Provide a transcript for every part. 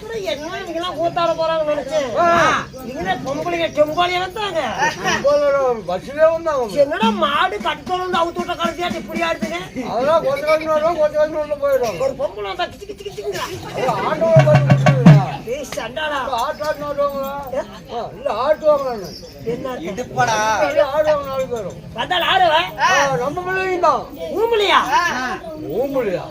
கூட என்ன இங்கெல்லாம் கூத்தாட போறாங்கன்னு நினைச்சேன் இங்கே பொம்பளைங்க வந்தாங்க. வந்தாங்க. என்னடா மாடு கட்டோல இருந்து அவுத்து விட்ட கடைசியாட்டு இப்படி ஆடுதுங்க? அதெல்லாம் கொஞ்சம் கொஞ்சம் வரும் கொஞ்சம் கொஞ்சம் போயிடும். ஒரு பொம்பளை வந்தா கிச்சு கிச்சு ஆடுவாங்க நம்ம பிள்ளைங்க தான். ஊம்பலையா? ஊம்புலியா?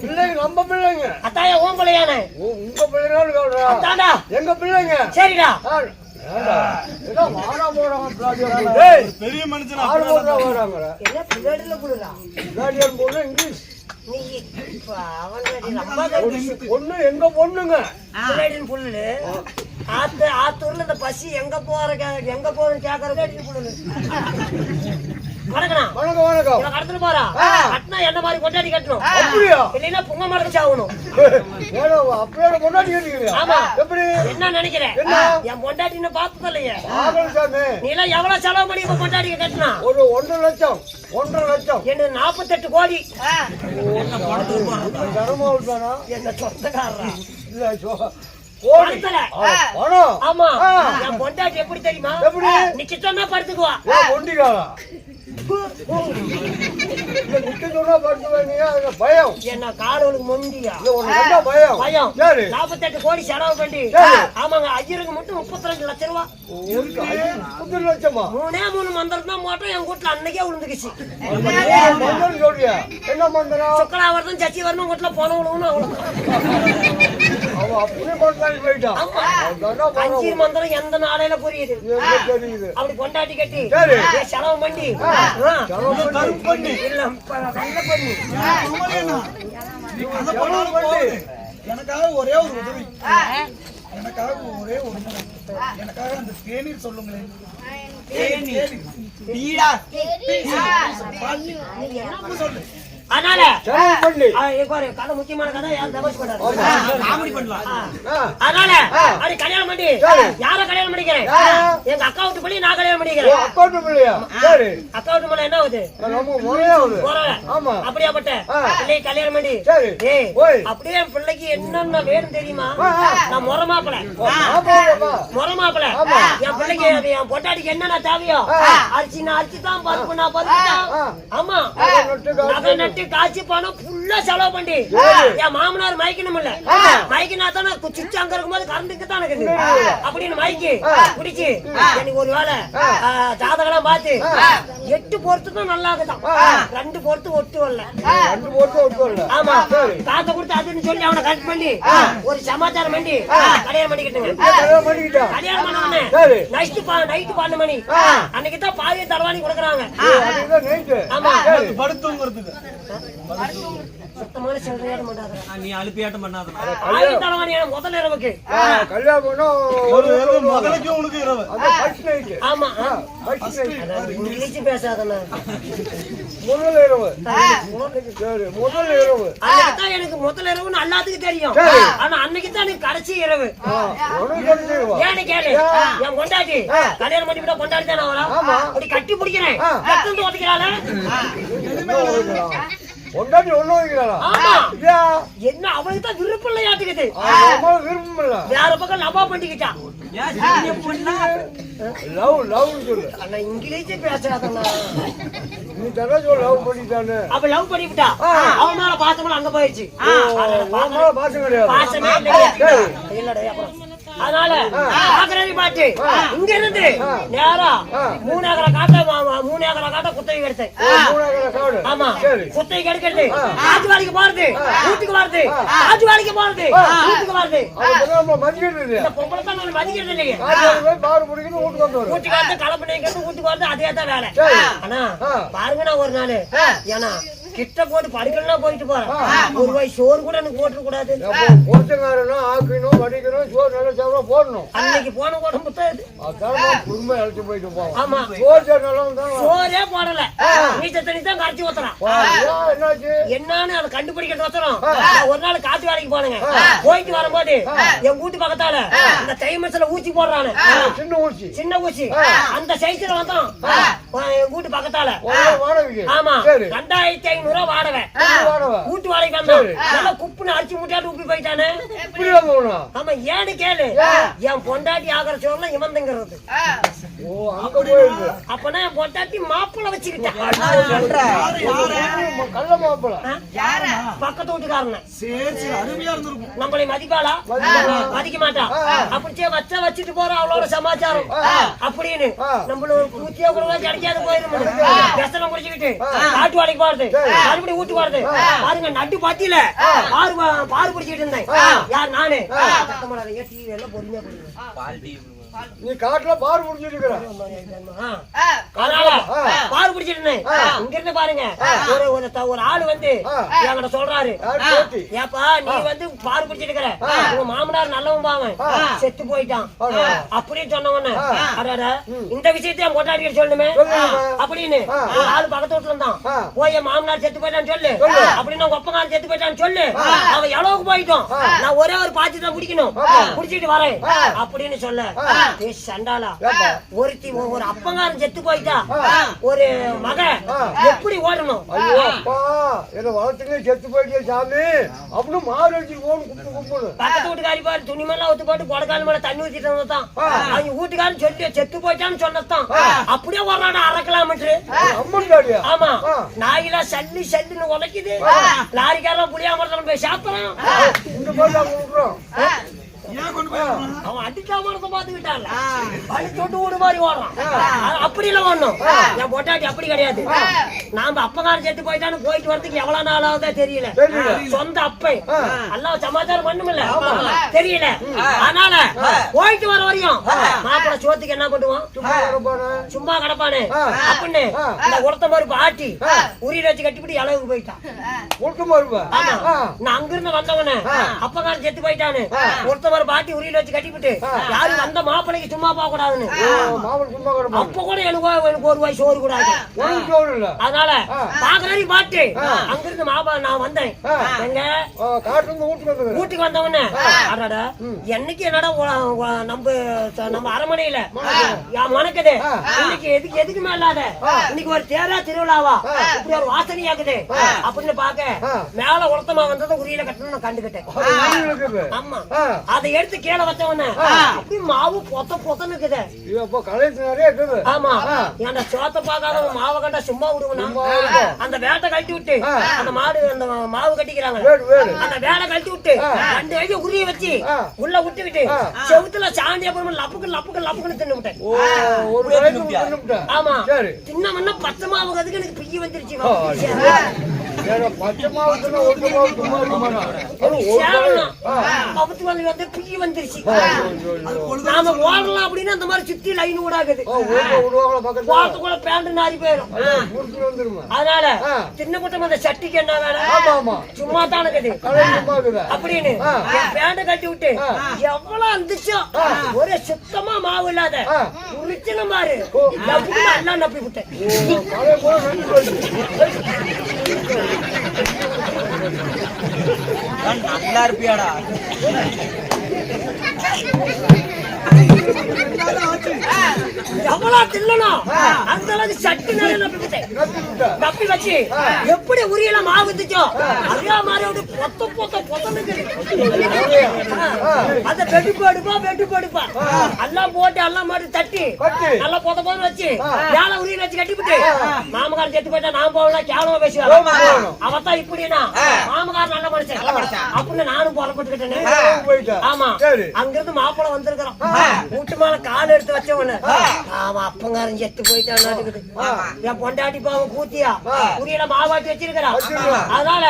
பிள்ளைங்க நம்ம பிள்ளைங்க. அத்தாயா ஊம்பலையானே உ- உங்க பிள்ளைங்கன்னு சொல்றா அத்தாண்டா எங்க பிள்ளைங்க? சரிடா. பெரிய மனுஷனா இங்கிலீஷ். பொண்ணு எங்க பொண்ணுங்க? புல்லு ஆத்து ஆத்தூர்ல இந்த பசி எங்க போற கே- எங்க போறன்னு கேக்குறது புல்லு வணக்கம் வணக்கம். கடத்துல போறா? கட்டினா என்ன மாதிரி கொண்டாடி கட்டணும்? அப்படியா? இல்லைன்னா புங்க அப்படியே கொண்டாடி கேட்டீங்களா ஆமா. எப்படி? என்ன நினைக்கிறேன் என்ன? என் பொண்டாட்டி இன்னும் பார்த்தது இல்லையே. ஆகல் சாமி. நீ எல்லாம் எவ்வளவு செலவு பண்ணி இப்ப பொண்டாட்டி கட்டினா? ஒரு ஒன்றரை லட்சம் ஒன்றரை லட்சம். என்ன நாற்பத்தெட்டு கோடி? என்ன சொந்தக்காரரா இல்ல சொ- கோடி பணம். ஆமா. பொண்டாட்டி எப்படி தெரியுமா? எப்படி? சொன்னா படுத்துக்குவா. ஏ, பயம் என்ன காடோளுக்கு மொண்டியா பயம். நாற்பத்தெட்டு கோடி செலவு பண்ணி. ஆமாங்க ஐயருக்கு மட்டும் முப்பத்தி ரெண்டு லட்சம் ரூபா. லட்சமா? மூணே மூணு மந்திரம் தான் போட்டோம் என் வீட்டுல அன்னைக்கே விழுந்துக்குச்சு. என்ன மந்திரம் சுக்கலா வரதும் சச்சி வரணும் வீட்டுல போன விழுவணும் அவ்வளவு மந்திரம்? அஞ்சு எந்த நாளையில புரியுது? அப்படி கொண்டாட்டி கட்டி செலவு பண்ணி. ஆ. செலவு பண்ணி இல்ல ப- நல்ல பண்ணி செலவு பண்ணி எனக்காக ஒரே ஒரு உதவி எனக்காக ஒரே ஒரு உதவி எனக்காக அந்த தேநீர் சொல்லுங்களேன் தேநீர் சொல்லு அதனால கதை முக்கியமான கதை அதனால அப்படி கல்யாணம் பண்ணி. யார கல்யாணம் பண்ணிக்கிறேன்? எங்க அக்கா விட்டு பண்ணி நான் கல்யாணம் பண்ணிக்கிறேன். பிள்ளையா அக்கா விட்டு மேல என்ன ஆகுது? அப்படியாப்பட்ட கல்யாணம் பண்ணி. சரி. ஏய் ஓய். அப்படியே என் பிள்ளைக்கு என்னென்ன வேணும் தெரியுமா. நான் முறை மாப்பிள ஆமாப்பா. முறை மாப்பிள ஆமா. என் பிள்ளைக்கு என் பொட்டாட்டிக்கு என்னென்ன தேவையோ. அரிசி நான் அரிசி தான் பருப்பு நான் பருப்பு தான். ஆமா நட்டு காசு. பணம் ஃபுல்லா செலவு பண்ணி. என் மாமனார் மயக்கணும் இல்ல. மயக்கினா தானே அங்க இருக்கும்போது கரண்ட்டுக்கு தான் இருக்குது. அப்படின்னு மயக்கி. குடிச்சு எனக்கு ஒரு வேலை ஜாதகம் பார்த்து எட்டு பொறுத்து தான் நல்லா இருக்குதான். ரெண்டு பொறுத்து ஒட்டு வரல. ரெண்டு போட்டு விட்டுறல ஆமா. சரி. காசை கொடுத்து அதுன்னு சொல்லி அவனை கட் பண்ணி ஒரு சமாச்சாரம் பண்ணி கல்யாணம் பண்ணிக்கிட்டுங்க கல்யாணம் பண்ணிக்கிட்டான் கல்யாணம் பண்ண உடனே சரி. நைட்டு நைட்டு பன்னெண்டு மணி. அன்னைக்கு தான் பாதிய தலவாணி கொடுக்குறாங்க. ஆமா. படுத்துங்கிறதுக்கு சுத்தமான சில்லறையாட மாட்டாங்க நீ அழுப்பியாட்டம் பண்ணாத பாதிய தலவாணி முதல் இரவுக்கு ஒரு முதலுக்கு உனக்கு இரவு ஆமா ஃபர்ஸ்ட் நைட் அதாவது இங்கிலீஷ் பேசாதண்ணா முதல் இரவு முதல் இரவு அன்னைக்கு எனக்கு முதல் இரவுன்னு எல்லாத்துக்கும் தெரியும் சரி. ஆனா அன்னைக்கு தான் எனக்கு கடைசி இரவு ஆ, உனக்கு தெரிஞ்சிருவா ஏன்னு கேளு என் கொண்டாட்டி கல்யாணம் பண்ணி விட்டா கொண்டாடி தானே அப்படி கட்டி பிடிக்கிறேன் ஆ. கொண்டாடி ஒண்ணு ஐயா என்ன அவளுக்கு தான் விருப்பம் இல்லையாட்டுக்குது நம்ம விருப்பம் இல்ல. வேற பக்கம் லவா பண்ணிக்கிட்டான் லவ் லவ் சொல்லு. ஆனா இங்கிலீஷ் பேசாதண்ணா. நீ தானே சொல்லு லவ் பண்ணிட்டானு. அவ லவ் பண்ணிவிட்டா? அவன் மேல பாசமெல்லாம் அங்க போயிடுச்சு பாசம் கிடையாது. பாசமே இல்லையா. இல்லடா அப்புறம். அதனால பாக்குறதை பாட்டு. இங்க இருந்து நேரா மூணு ஏக்கரை காட்ட மூணு ஏக்கரை காட்ட குத்தகை எடுத்தேன். மூணாவது காடு. ஆமா. குத்தகை எடுக்கிறது வேலைக்கு போறது. வீட்டுக்கு வருது காட்டு வேலைக்கு போறது. வீட்டுக்கு வருது பொம்பளை தான் நான் மதிக்கிறது இல்லையே. வீட்டுக்கு வந்து கலப்பு நீங்கிறது வீட்டுக்கு வந்து அதே தான் வேலை. ஆனா. பாருங்க நான் ஒரு நாள். ஏன்னா கிட்ட போட்டு படுக்கலாம் போயிட்டு போறேன் ஒரு ரூபாய் சோறு கூட எனக்கு போட்டுற கூடாது. பொறுத்தங்காரனா ஆக்கணும் வடிக்கணும் சோறு நல்லா சாப்பிட போடணும். அன்னைக்கு போன கூட புத்தகம் அதான் குடும்ப அழைச்சி போயிட்டு போவோம் ஆமா. சோறு தான் சோறே போடல. நீச்ச தண்ணி தான் கரைச்சி ஊத்துறான். என்னாச்சு? என்னன்னு அதை கண்டுபிடிக்கிறது வசரம் நான் ஒரு நாள் காட்டு வேலைக்கு போனேங்க. போயிட்டு வரும்போது என் வீட்டு பக்கத்தால இந்த தைமசில ஊசி போடுறானு. சின்ன ஊசி. சின்ன ஊசி. அந்த சைஸ்ல வந்தான். என் வீட்டு பக்கத்தால. ஆமா. ரெண்டாயிரத்தி ஐநூறு ஐநூறு ரூபா வாடகை. வாடவா வீட்டு வந்தான் நல்லா குப்புன்னு அடிச்சு முட்டாட்டு உப்பி போயிட்டானே. ஆமா ஏன்னு கேளு. என் பொண்டாட்டி ஆகிற சோறுல இவன் அப்பனா என் பொண்டாட்டி மாப்பிள்ள யாரு? கள்ள மாப்பிள பக்கத்து இருந்திருக்கும். நம்மளை மதிப்பாளா? மதிக்க மாட்டா. அப்படிச்சே வச்சா வச்சுட்டு போற அவளோட சமாச்சாரம். அப்படின்னு. நம்மள ஒரு பூச்சியா கூட கிடைக்காது போயிரும் வெசனம் குடிச்சுக்கிட்டு காட்டு வாடகைக்கு போறது. மறுபடியும் வீட்டு போறது. பாருங்க நட்டு பாத்தியில பாரு பாரு பிடிச்சிட்டு இருந்தேன். யார் நானு? பொறுமையா கொடுங்க. நீ காட்டுல பாரு இருந்தேன் இங்க இருந்து பாருங்க. ஒரு ஒரு ஆளு வந்து என்கிட்ட சொல்றாரு. ஏப்பா நீ வந்து பாரு பிடிச்சிட்டு இருக்கிற உங்க மாமனார் நல்லவன் பாவன். செத்து போயிட்டான். அப்படின்னு சொன்ன உடனே அடடா இந்த விஷயத்தை என் கொண்டாடி சொல்லணுமே? அப்படின்னு ஒரு ஆளு பக்கத்து வீட்டுல இருந்தான் போய் என் மாமனார் செத்து போயிட்டான்னு சொல்லு. அப்படின்னு உங்க ஒப்பங்காரன் செத்து போயிட்டான்னு சொல்லு. அவன் எவ்வளவுக்கு போயிட்டோம்? நான் ஒரே ஒரு பாத்தி தான் குடிக்கணும் குடிச்சிட்டு வரேன். அப்படின்னு சொல்ல. சண்டாளா. ஒருத்தி ஒரு அப்பங்காரன் செத்து போயிட்டா. ஒரு மக. எப்படி ஓடணும்? என்ன வளர்த்துங்க செத்து போயிட்டே சாமி. அப்படின்னு மாறு குப்பு குப்புன்னு பக்கத்து வீட்டுக்காரி பாரு துணிமெல்லாம் ஒத்து போட்டு கொடக்கால் மேல தண்ணி ஊத்திட்டு இருந்ததான் அவங்க வீட்டுக்காரன் சொல்லி செத்து போயிட்டான்னு சொன்னதான் அப்படியே வர்றாடா அரை கிலோமீட்டர்? ஆமா. நாயெல்லாம் சல்லி சல்லின்னு உதைக்குது. லாரிக்காரன் புளியாமரத்துல போய் சாப்பிடறான். இந்த மாதிரி அவன் பாத்துக்கிட்டான்ல தொட்டு வீடு மாதிரி அது அப்படி இல்ல ஒண்ணும். என் பொட்டாட்டி அப்படி கிடையாது. நாம அப்பகாரம் செத்து போயிட்டான்னு போயிட்டு வரதுக்கு எவ்வளவு நாள் ஆகுதோ தெரியல. சொந்த அப்பை. எல்லாம் சமாச்சாரம் தெரியல. அதனால போயிட்டு வர வரையும் மாப்பிள்ள சோத்துக்கு என்ன பண்ணுவான் சும்மா கிடப்பானே. அப்படின்னு இந்த மாதிரி ஆட்டி உரியில வச்சு கட்டிவிட்டு இளவுக்கு போயிட்டான். மருப்பா? ஆமா. நான் அங்கிருந்து வந்தவனே. அப்பகாரன் செத்து போயிட்டானு. ஒருத்த மாதிரி பாட்டி உரியில வச்சு கட்டிவிட்டு யாரும் வந்த மாப்பிள்ளைக்கு சும்மா போக கூடாதுன்னு. அப்ப கூட எனக்கு எனக்கு ஒரு வாய் சோறு கூடாது அதனால பாக்குறடி பாட்டு. அங்கிருந்து மாப்பா நான் வந்தேன். எங்க? வீட்டுக்கு வந்தவொடனே அடடா. என்னைக்கு என்னடா நம்ம நம்ம அரமனையில யா- மணக்குது. இன்னைக்கு எதுக்கு எதுக்குமே இல்லாத. இன்னைக்கு ஒரு தேரா திருவிழாவா? இப்படி ஒரு வாசனையாக்குது. அப்படின்னு பாக்க மேல உரத்தமா வந்ததை உரியில கட்டணும் நான் கண்டுகிட்டேன் ஆமா. ஆ. அதை எடுத்து கீழே வச்சவன. அப்படி மாவு பொத்த பொத்தன்னு இருக்குது. நிறைய ஆமா. ஏன்டா சோத்த பார்க்காதவன் மாவை கண்டா சும்மா விடுவனா அந்த வேட்டை கழட்டி விட்டு அந்த மாடு அந்த மாவு கட்டிக்கிறாங்க. வேடு வேடு. அந்த வேலை கழட்டி விட்டு ரெண்டு கையில உரிய வச்சு உள்ள விட்டுக்கிட்டு செவுத்துல சாண்டி அப்புறமா லப்புக்கு லப்புக்கு லப்புக்குன்னு தின்னு விட்டேன். ஆமா. சரி. தின்ன முன்ன பச்சை மாவு அதுக்கு எனக்கு பிய்ய வந்துருச்சு. பக்கத்து வந்து பிய்ய வந்துருச்சு. நாம ஓடலாம் அப்படின்னு அந்த மாதிரி சுத்தி லைன் விடாக்குது ஓ, ஊர்ல விடுவாங்களா பக்கத்துல? போறதுக்குள்ள பேண்ட் நாரி போயிடும். அதனால குட்டம் அந்த சட்டிக்கு என்ன வேலை சும்மா தான் அப்படின்னு பேண்ட கட்டி விட்டு எவ்வளவு இருந்துச்சோ ஒரே சுத்தமா மாவு இல்லாத உரிச்சன பாரு எல்லாம் நப்பி விட்டேன். நல்லா இருப்பியாடா? எவ்வளவு தில்லணும் அந்த அளவுக்கு சட்டி விட்டா. நப்பி வச்சு எப்படி உரியல மாவு இருந்துச்சோ அதே மாதிரி பொத்த பொத்த பொத்தனுக்கு அந்த வெடுப்பு எடுப்பா வெடுப்பு எடுப்பா. எல்லாம் போட்டு எல்லாம் மாதிரி தட்டி. நல்லா பொத பொத வச்சு மேல உரிய வச்சு கட்டிவிட்டு மாமகாரன் செத்து போயிட்டா நான் போகலாம் கேவலமா பேசுவேன். அவத்தான் இப்படினா மாமகாரன் நல்ல மனுஷன் அப்படின்னு நானும் புறப்பட்டுக்கிட்டேனே. ஆமா. அங்கிருந்து மாப்பிள வந்திருக்கிறான். வீட்டு மேல கால் எடுத்து வச்சவன. அவன் அப்பங்காரன் செத்து போயிட்டான் என் பொண்டாட்டி பாவம் கூத்தியா? புரியல மாவாட்டி வச்சிருக்கிறான் அதனால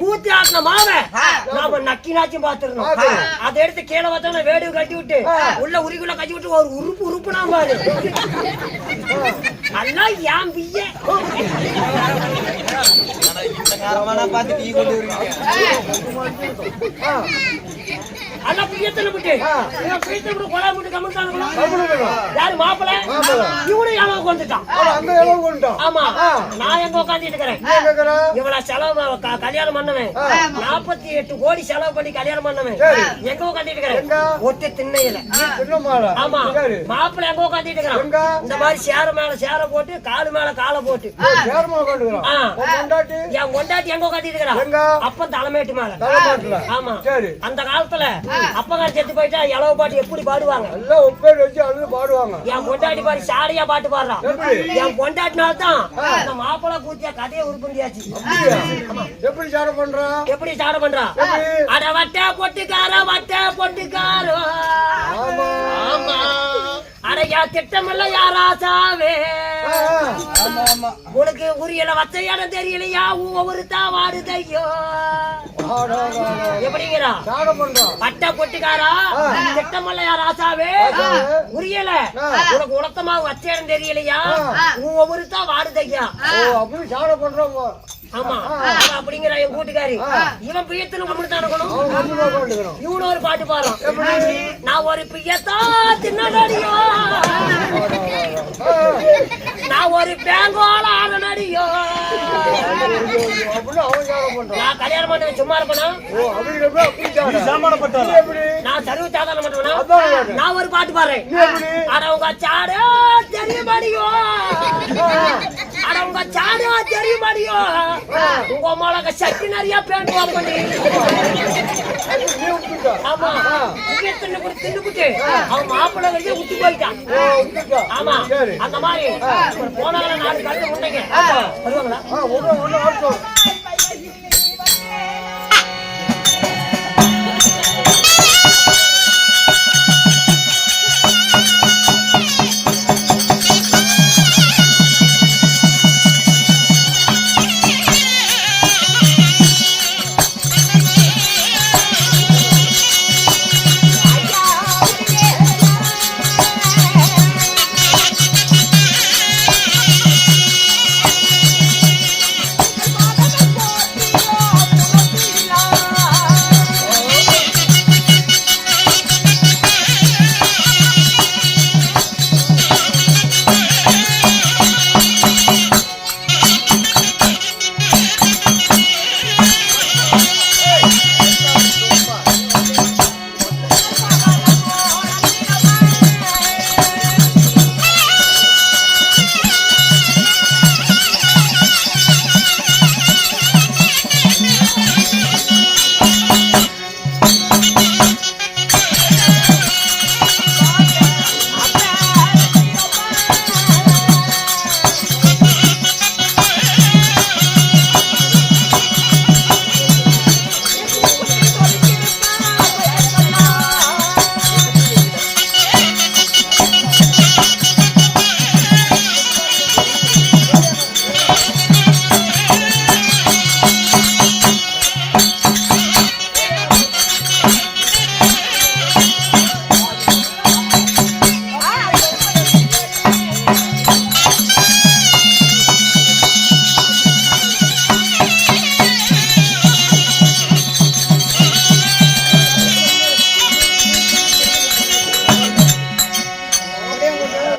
கூத்தி ஆட்டின மாவை நாம நக்கி நாச்சும் பாத்துருந்தோம் அதை எடுத்து கீழே வச்சோம்னா வேடு கட்டி விட்டு உள்ள உரிக்குள்ள கட்டி விட்டு ஒரு உறுப்பு உறுப்புனா பாரு. எல்லாம் ஏன் பிய்ய யாரமான பார்த்து டீ கொண்டு விட்டு ஆ. இவன் பிரியத்துல விட்டு கொலை கம்முனு இருக்கணும். யாரு மாப்பிள்ளை மாப்பிள்ளை. இவனும் அந்த கொண்டுட்டான். ஆமா. நான் எங்க உட்காந்துட்டு இருக்கிறேன்? இவ்வளவு செலவு கல்யாணம் பண்ணவன். நாற்பத்தி எட்டு கோடி செலவு பண்ணி கல்யாணம் பண்ணவன். எங்க எங்க? இருக்கிறேன் ஒட்டு திண்ணையில. ஆமா. மாப்பிள்ளை எங்க எங்க? இருக்கிறான் இந்த மாதிரி சேர மேல சேர போட்டு காலு மேல காலை போட்டு என் கொண்டாட்டி எங்க உட்காந்துட்டு இருக்கிறான்? அப்ப தலைமேட்டு மேல. ஆமா சரி. அந்த காலத்துல அப்பகார் செத்து போயிட்டா இளவு பாட்டு எப்படி பாடுவாங்க எல்லாம் ஒப்பேர் வச்சு அழுது பாடுவாங்க என் பொண்டாட்டி பாரு சாடியா பாட்டு பாடுறான் எப்படி? என் பொண்டாட்டினால தான் அந்த மாப்பிள்ளை கூத்தியா கதையை உருப்படியாச்சு. அப்படியா? எப்படி சார பண்றான் எப்படி சாட பண்றா? அட வட்ட பொட்டுக்கார வட்ட பொட்டுக்காரோ. ஆமா. ஆமா அட யா திட்டமில்ல யாராசாவே உனக்கு உரியல வச்ச இடம் தெரியலையா ஒவ்வொரு தாவாடுதையோ? ஆடா, ஆடா, ஆடா. எப்படிங்கிறா? பட்ட பொட்டுக்காரா. திட்டமில்ல யாராசாவே. உரியல. உனக்கு உலகமா வச்ச இடம் தெரியலையா. ஒவ்வொரு தான் வாடுதையா ஓ அப்படி சார பண்றாங்க ஆமா. அப்படிங்கிற என் கூட்டுக்காரி. இவன் பியத்துல உட்காந்துக்கிறான் இவனு ஒரு பாட்டு பாடுறான். நான் ஒரு பியத்தா தின்னடியோ நான் ஒரு பேங்கோல ஆடனடியோ நான் கல்யாணம் பண்ண சும்மா இருப்பேனா? நான் சர்வ சாதாரண பண்ணுவேனா. நான் ஒரு பாட்டு பாடுறேன். அட உங்க சாடு தெரியுமாடியோ? உங்க சாடு தெரியுமாடியோ? உங்க அம்மாவுக்கு சக்தி நிறைய பேண்ட் விட்டுட்ட ஆமா. தின்னு குடி தின்னு குடி அவன் மாப்பிள்ளை வெளியே விட்டு போயிட்டான். ஆமா. அந்த மாதிரி. போனாங்களா நாலு கழுத்து முண்டைங்க வருவாங்களா